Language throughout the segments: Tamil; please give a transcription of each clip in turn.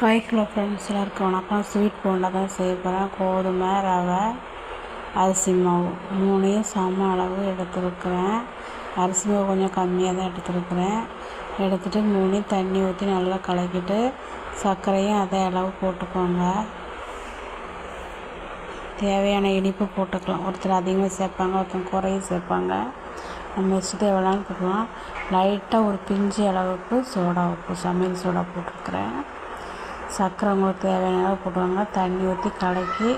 ஹாய் ஹலோ ஃப்ரெண்ட்ஸ் எல்லாருக்கும் வணக்கம் ஸ்வீட் போண்டா தான் செய்ய போகிறேன் கோதுமை ரவை அரிசி மாவு. மூணையும் சம அளவு எடுத்துருக்குறேன். அரிசி மாவு கொஞ்சம் கம்மியாக தான் எடுத்துருக்குறேன். எடுத்துகிட்டு மூணையும் தண்ணி ஊற்றி நல்லா கலக்கிட்டு சர்க்கரையும் அதே அளவு போட்டுக்கோங்க. தேவையான இனிப்பு போட்டுக்கலாம். ஒருத்தர் அதிகமாக சேர்ப்பாங்க ஒருத்தர் குறையும் சேர்ப்பாங்க. நம்ம இஷ்டத்தை எவ்வளோன்னு போட்டுக்கலாம். லைட்டாக ஒரு பிஞ்சு அளவுக்கு சோடா உப்பு சமையல் சோடா போட்டிருக்கிறேன். சர்க்கரை உங்களுக்கு தேவையான அளவு போட்டுக்கோங்க தண்ணி ஊற்றி கலக்கி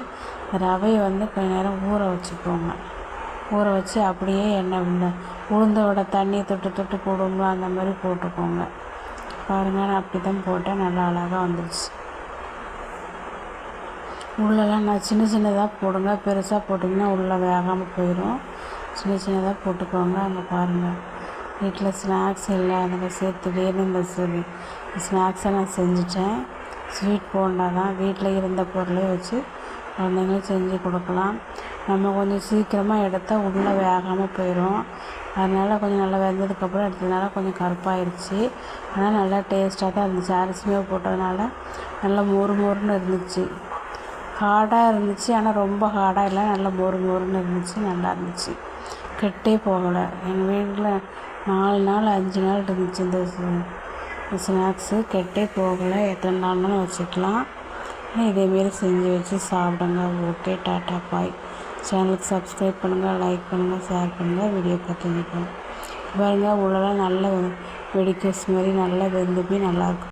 ரவையை வந்து கொஞ்ச நேரம் ஊற வச்சுக்கோங்க ஊற வச்சு அப்படியே எண்ணெய் இந்த உளுந்தோட தண்ணியை தொட்டு தொட்டு போடுவோம்ல அந்த மாதிரி போட்டுக்கோங்க. பாருங்கள் நான் அப்படி தான் போட்டேன். நல்லா அழகாக வந்துடுச்சு உள்ளெல்லாம் நான் சின்ன சின்னதாக போடுங்க. பெருசாக போட்டிங்கன்னா உள்ளே வேகாமல் போயிடும் சின்ன சின்னதாக போட்டுக்கோங்க. அங்கே பாருங்கள் வீட்டில் ஸ்நாக்ஸ் இல்லை அதுங்க சேர்த்து திடீர்னு இந்த ஸ்நாக்ஸை நான் செஞ்சுட்டேன். ஸ்வீட் போண்டா தான். வீட்டில் இருந்த பொருளே வச்சு குழந்தைங்களும் செஞ்சு கொடுக்கலாம். நம்ம கொஞ்சம் சீக்கிரமாக எடுத்தால் உள்ளே வேகாமல் போயிடும் அதனால் கொஞ்சம் நல்லா வெந்ததுக்கப்புறம் எடுத்ததுனால கொஞ்சம் கருப்பாயிருச்சு. ஆனால் நல்லா டேஸ்ட்டாக தான் இருந்துச்சு. அரிசிமே போட்டதுனால நல்லா மொறு மொறுன்னு இருந்துச்சு. ஹார்டாக இருந்துச்சு. ஆனால் ரொம்ப ஹார்டாக இல்லை. நல்லா மொறு மொறுன்னு இருந்துச்சு. நல்லா இருந்துச்சு. கெட்டே போகலை. எங்கள் வீட்டில் நாலு நாள் அஞ்சு நாள் இருந்துச்சு இந்த ஸ்நாக்ஸு கெட்டே போகலை. எத்தனை நாள்னாலும் வச்சுக்கலாம். இதேமாரி செஞ்சு வச்சு சாப்பிடுங்க. Okay tata bye. சேனலுக்கு சப்ஸ்கிரைப் பண்ணுங்கள் லைக் பண்ணுங்கள் ஷேர் பண்ணுங்கள் வீடியோ பார்த்துருக்கோம் பாருங்கள் உள்ளெல்லாம் நல்லா வெடிக்கஸ் மாதிரி நல்லா வெந்து போய் நல்லாயிருக்கும்